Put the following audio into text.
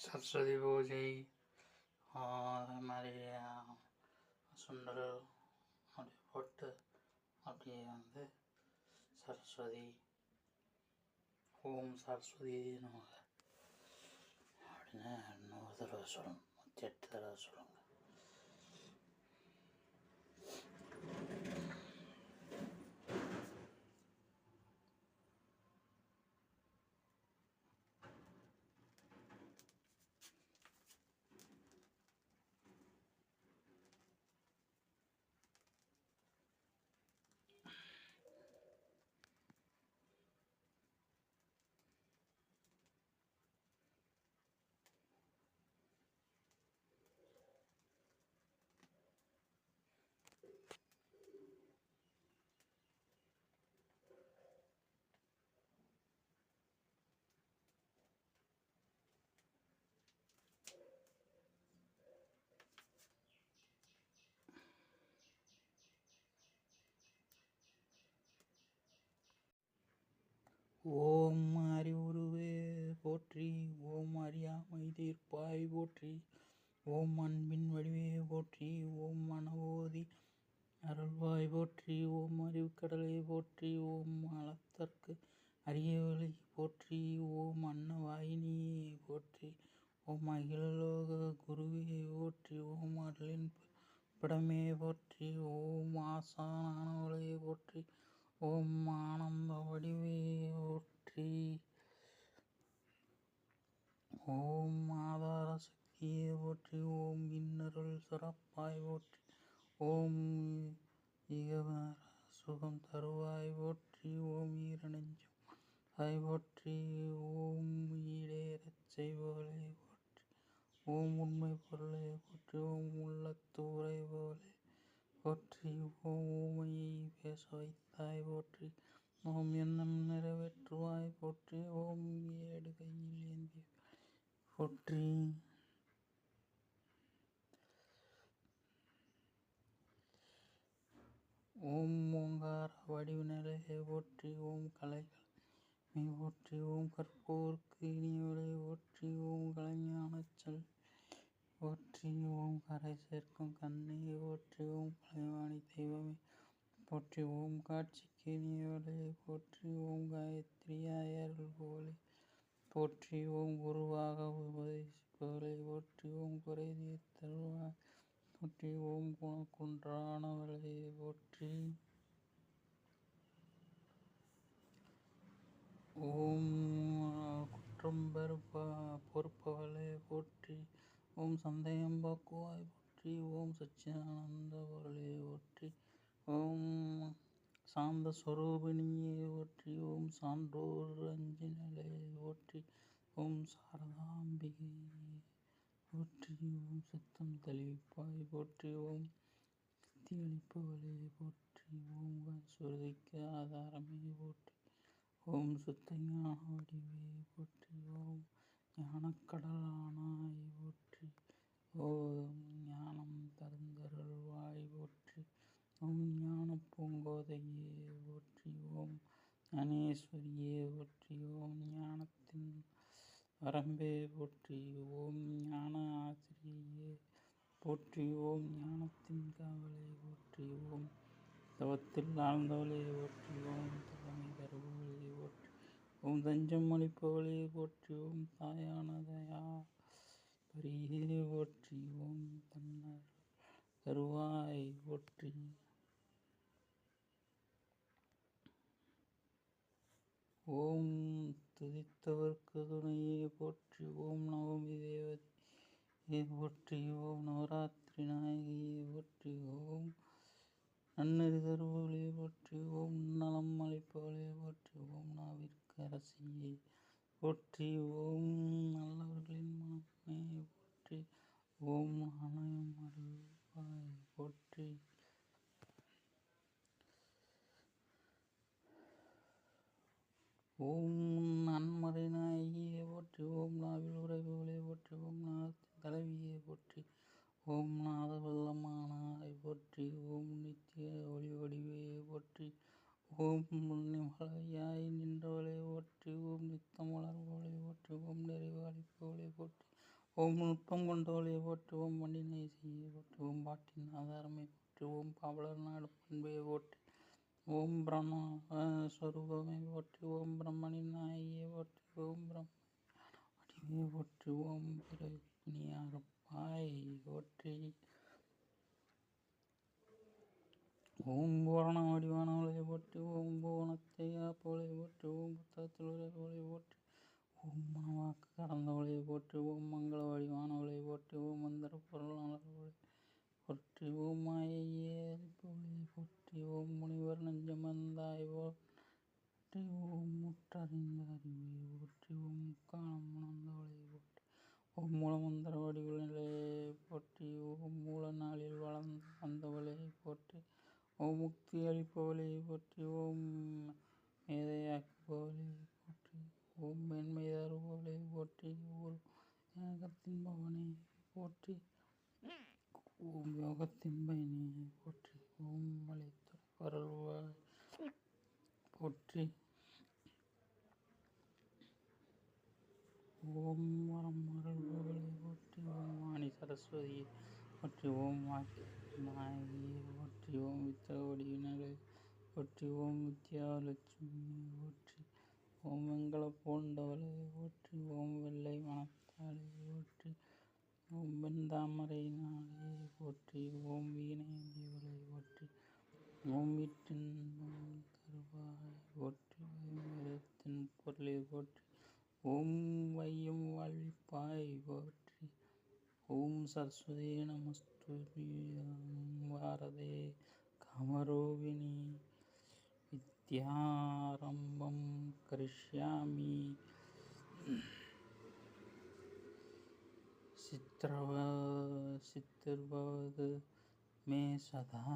சரஸ்வதி பூஜை அது மாதிரி சுண்டல் அப்படி போட்டு அப்படியே வந்து சரஸ்வதி ஓம் சரஸ்வதி நமக அப்படின்னு நூறு தடவை சொல்லணும் நூற்றி எட்டு தடவை சொல்லணும் ஓம் அறிவுருவே போற்றி ஓம் அறியாமை தீர்ப்பாய் போற்றி ஓம் அன்பின் வடிவே போற்றி ஓம் மனவோதி அருள்வாய் போற்றி ஓம் அறிவுக்கடலை போற்றி ஓம் மலத்தற்கு அரியவழி போற்றி ஓம் அன்னவாயினியே போற்றி ஓம் அகிலலோக குருவே போற்றி ஓம் அருளின் படமே போற்றி ஓம் ஆசானானவளே போற்றி ஓம் ஆனந்த வடிவே போற்றி. ஓம் ஆதார சக்தியே போற்றி ஓம் இன்னருள் சிறப்பாய் போற்றி ஓம் இகவர சுகம் தருவாய் போற்றி ஓம் ஈரநெஞ்சம் ஆய் போற்றி ஓம் ஈடேறச் செய்பவளே போற்றி ஓம் உண்மை பொருளே போற்றி ஓம் உள்ளத்தூரை போலே போற்றி ஓம் ஊமையை பேச வைத்தாய் போற்றி ஓம் எண்ணம் நிறைவேற்றுவாய் போற்றி ஓம் ஏடுகை போற்றி. ஓம் ஓங்கார வடிவினலே போற்றி. ஓம் கலைகள் மெய் போற்றி. ஓம் கற்போர்க்கு இனியவளே போற்றி. ஓம் கலைஞானச் போற்றி. ஓம் கரை சேர்க்கும் கண்ணை போற்றி. ஓம் கலைவாணி தெய்வமே போற்றி. ஓம் காட்சிக்கு இனியவளே போற்றி. ஓம் காயத்ரியாய் அருள் போலே போற்றி ஓம் குருவாக உபதேசிப்பவளே போற்றி ஓம் குறை தீர்த்தருவாய் போற்றி ஓம் குணக்குன்றானவளே போற்றி. ஓம் குற்றம் பெறுப்ப பொறுப்பவளே போற்றி ஓம் சந்தேகம் போக்குவாய் போற்றி ஓம் சச்சிதானந்த பொருளே போற்றி ஓம் சாந்த ஸ்வரூபிணியே போற்றி ஓம் சான்றோர் அஞ்சினலே போற்றி ஓம் சாரதாம்பிகை போற்றி ஓம் சித்தம் தெளிவிப்பாய் போற்றி ஓம் சித்தி அளிப்பவளே போற்றி ஓம் சுருதிக்கு ஆதாரமே போற்றி ஓம் சுத்த ஞான வடிவே போற்றி ஓம் ஞானக்கடலானாய் போற்றி ஓம் ஞானம் தருந்தருள்வாய் போற்றி ஓம் ஞான பூங்கோதையே போற்றி ஓம் ஞானேஸ்வரியே போற்றி ஓம் ஞானத்தின் வரம்பே போற்றி ஓம் ஞான ஆசிரியே போற்றி ஓம் ஞானத்தின் காவலே போற்றி ஓம் தவத்தில் ஆழ்ந்தவளே போற்றி ஓம் தலைமை தருபவளே போற்றி ஓம் தஞ்சம் அளிப்பவளே போற்றி ஓம் தாயானதயா பரியே போற்றி ஓம் தன்னர் தருவாய் போற்றி ஓம் துதித்தவர்க்கு துணையே போற்றி ஓம் நவமி தேவதையே போற்றி ஓம் நவராத்திரி நாயகியே போற்றி ஓம் நன்னறி தருபவளே போற்றி ஓம் நலம் அளிப்பவளே. போற்றி ஓம் நாவிற்கு அரசியே. போற்றி ஓம் நல்லவர்களின் மனமே போற்றி ஓம் நாணயம் அறிவாய் போற்றி ஓம் நன்மறை நாயகியே போற்றி ஓம் நாவில் உரைபவளே போற்றி ஓம் நாதத்தின் தலைவியே போற்றி ஓம் நாத வெள்ளமானாய் போற்றி ஓம் நித்திய ஒளி வடிவே போற்றி ஓம் நிமலையாய் நின்றவளே போற்றி ஓம் நித்தம் வளர்பவளே போற்றி ஓம் நிறைவு அளிப்பவளே போற்றி ஓம் நுட்பம் கொண்டவளே போற்றுவோம் ஓம் வண்டினை செய்ய பாட்டின் ஆதாரமே போற்றுவோம் ஓம் பாவலர் நாடு பண்பே போற்றி ஓம் பிரம்ம ஸ்வரூபமை போற்றி ஓம் பிரம்மனின் நாயே போற்றி ஓம் பிரம்ம வடிவே போற்றி ஓம் பிறப்பாய் போற்றி. ஓம் பூரண வடிவானவளை போற்றி ஓம் புவனத்தை காப்பவளை போற்றி ஓம் புத்தகத்தில் உரைப்பவளை போற்றி ஓம் மனவாக்கு கடந்தவளை போற்றி ஓம் மங்கள வடிவானவளை போற்றி ஓம் மந்திர பொருளாளர்களை போற்றி ஓம் மாயையே அளிப்பவளை போற்றி ஓம் முனிவர் நெஞ்சமந்தாய் போற்றி ஓம் முற்றறிந்த அறிவை போற்றி ஓம் முக்காலம் உணர்ந்தவளை போற்றி ஓம் மூலமந்திர நிலையை போற்றி ஓம் மூல நாளில் வளர்ந்து வந்தவளை போற்றி ஓம் முக்தி அளிப்பவளை போற்றி ஓம் மேதையாக்குபவளை போற்றி ஓம் மென்மையார் தருபவளை போற்றி ஓம் ஏகத்தின் பவனை போற்றி. ஓம் யோகத்தின் பயனியை போற்றி. ஓம் மலைத்துறை வரல்வாய் போற்றி. ஓம் வரம் அருள்பவளை போற்றி. ஓம் வாணி சரஸ்வதியை போற்றி. ஓம் வாக்கி போற்றி ஓம் வித்தகவடி வினலை போற்றி. ஓம் வித்யாலட்சுமி போற்றி. ஓம் வெங்கல பூண்டவளை போற்றி ஓம் வெள்ளை மணத்தாளை போற்றி ஓம் வெண்தாமரை நாளை போற்றி ஓம் வீணேந்தியவளை போற்றி ஓம் வீட்டின் தருவாய் போற்றி ஓம் பொருளை போற்றி ஓம் வையம் வாழ்விப்பாய் போற்றி ஓம் சரஸ்வதி நமஸ்துபியம் வாரதே காமரூபிணி. नित्यारम्भं करिष्यामि। चित्रवत् चित्रवद् मे सदा